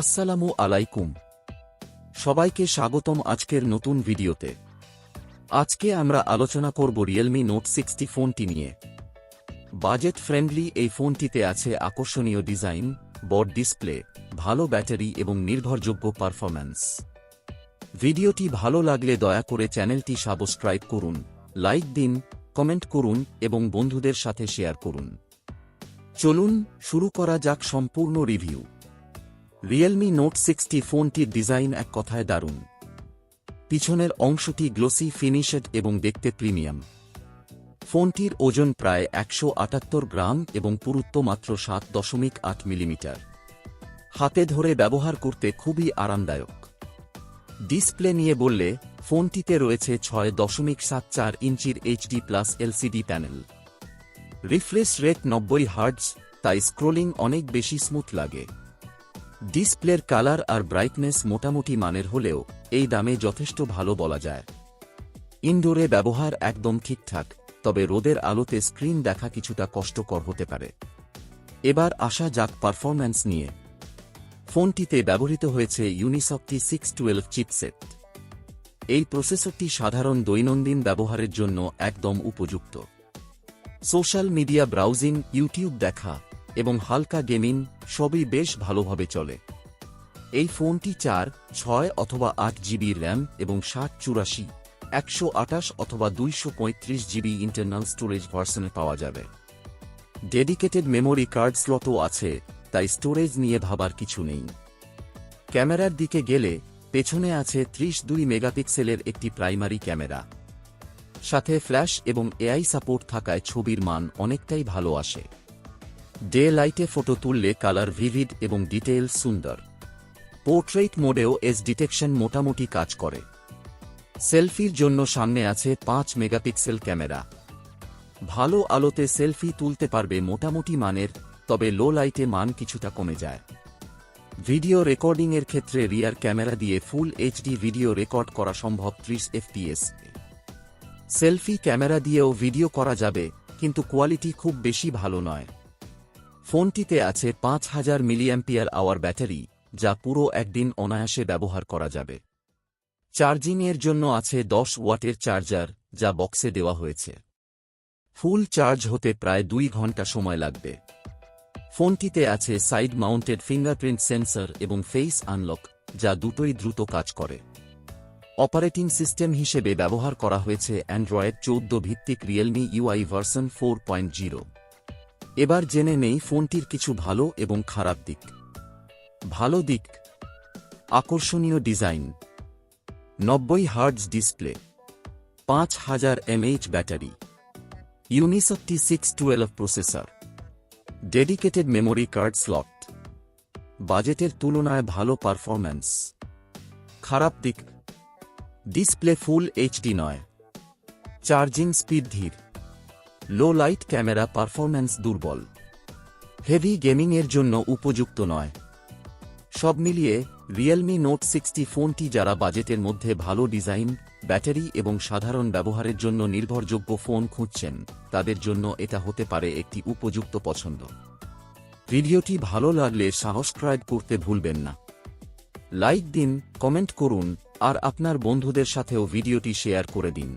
আসসালামু আলাইকুম। সবাইকে স্বাগতম আজকের নতুন ভিডিওতে। আজকে আমরা আলোচনা করব রিয়েলমি নোট সিক্সটি ফোনটি নিয়ে। বাজেট ফ্রেন্ডলি এই ফোনটিতে আছে আকর্ষণীয় ডিজাইন, বড ডিসপ্লে, ভালো ব্যাটারি এবং নির্ভরযোগ্য পারফরম্যান্স। ভিডিওটি ভালো লাগলে দয়া করে চ্যানেলটি সাবস্ক্রাইব করুন, লাইক দিন, কমেন্ট করুন এবং বন্ধুদের সাথে শেয়ার করুন। চলুন, শুরু করা যাক সম্পূর্ণ রিভিউ। রিয়েলমি নোট সিক্সটি ফোনটির ডিজাইন এক কথায় দারুণ। পিছনের অংশটি গ্লোসি ফিনিশেড এবং দেখতে প্রিমিয়াম ফোনটির ওজন প্রায় একশো আটাত্তর গ্রাম এবং পুরুত্ব মাত্র সাত দশমিক আট মিলিমিটার। হাতে ধরে ব্যবহার করতে খুবই আরামদায়ক। ডিসপ্লে নিয়ে বললে, ফোনটিতে রয়েছে ছয় দশমিক সাত চার ইঞ্চির HD plus LCD panel refresh rate নব্বই হার্টজ তাই স্ক্রোলিং অনেক বেশি স্মুথ লাগে। ডিসপ্লের কালার আর ব্রাইটনেস মোটামুটি মানের হলেও এই দামে যথেষ্ট ভালো বলা যায়। ইনডোরে ব্যবহার একদম ঠিকঠাক, তবে রোদের আলোতে স্ক্রিন দেখা কিছুটা কষ্টকর হতে পারে। এবার আসা যাক পারফরম্যান্স নিয়ে। ফোনটিতে ব্যবহৃত হয়েছে ইউনিসক্টি সিক্স টুয়েলভ চিপসেট এই প্রসেসরটি সাধারণ দৈনন্দিন ব্যবহারের জন্য একদম উপযুক্ত। সোশ্যাল মিডিয়া ব্রাউজিং, ইউটিউব দেখা এবং হালকা গেমিং সবই বেশ ভালোভাবে চলে। এই ফোনটি চার, ছয় অথবা আট জিবি র্যাম এবং ষাট চুরাশি, একশো আটাশ অথবা দুইশো পঁয়ত্রিশ জিবি ইন্টারনাল স্টোরেজ ভার্সনে পাওয়া যাবে। ডেডিকেটেড মেমোরি কার্ড স্লটও আছে, তাই স্টোরেজ নিয়ে ভাবার কিছু নেই। ক্যামেরার দিকে গেলে, পেছনে আছে ত্রিশ দুই মেগাপিক্সেলের একটি প্রাইমারি ক্যামেরা। সাথে ফ্ল্যাশ এবং এআই সাপোর্ট থাকায় ছবির মান অনেকটাই ভালো আসে। ডে লাইটে ফটো তুললে কালার ভিভিড এবং ডিটেইল সুন্দর। পোর্ট্রেট মোডেও এস ডিটেকশন মোটামুটি কাজ করে। সেলফির জন্য সামনে আছে পাঁচ মেগাপিক্সেল ক্যামেরা। ভালো আলোতে সেলফি তুলতে পারবে মোটামুটি মানের, তবে লো লাইটে মান কিছুটা কমে যায়। ভিডিও রেকর্ডিংয়ের ক্ষেত্রে রিয়ার ক্যামেরা দিয়ে ফুল এইচডি ভিডিও রেকর্ড করা সম্ভব ত্রিশ এফপিএস। সেলফি ক্যামেরা দিয়েও ভিডিও করা যাবে, কিন্তু কোয়ালিটি খুব বেশি ভালো নয়। ফোনটিতে আছে পাঁচ হাজার মিলিঅ্যাম্পিয়ার আওয়ার ব্যাটারি, যা পুরো একদিন অনায়াসে ব্যবহার করা যাবে। চার্জিংয়ের জন্য আছে দশ ওয়াটের চার্জার, যা বক্সে দেওয়া হয়েছে। ফুল চার্জ হতে প্রায় দুই ঘণ্টা সময় লাগবে। ফোনটিতে আছে সাইড মাউন্টেড ফিঙ্গারপ্রিন্ট সেন্সর এবং ফেস আনলক, যা দুটোই দ্রুত কাজ করে। অপারেটিং সিস্টেম হিসেবে ব্যবহার করা হয়েছে অ্যান্ড্রয়েড চৌদ্দ ভিত্তিক Realme UI version four point zero এবার জেনে নেই ফোনটির কিছু ভালো এবং খারাপ দিক। ভালো দিক, আকর্ষণীয় ডিজাইন, নব্বই হার্টজ ডিসপ্লে, পাঁচ হাজার mAh battery Unisoc T six twelve processor, dedicated memory card slot, বাজেটের তুলনায় ভালো পারফরম্যান্স। খারাপ দিক, ডিসপ্লে ফুল এইচডি নয়, চার্জিং স্পিড ধীর লো লাইট ক্যামেরা পারফরম্যান্স দুর্বল। হেভি গেমিংয়ের জন্য উপযুক্ত নয়। সব মিলিয়ে রিয়েলমি নোট সিক্সটি ফোনটি যারা বাজেটের মধ্যে ভালো ডিজাইন, ব্যাটারি এবং সাধারণ ব্যবহারের জন্য নির্ভরযোগ্য ফোন খুঁজছেন, তাদের জন্য এটা হতে পারে একটি উপযুক্ত পছন্দ। ভিডিওটি ভালো লাগলে সাবস্ক্রাইব করতে ভুলবেন না। লাইক দিন, কমেন্ট করুন, আর আপনার বন্ধুদের সাথেও ভিডিওটি শেয়ার করে দিন।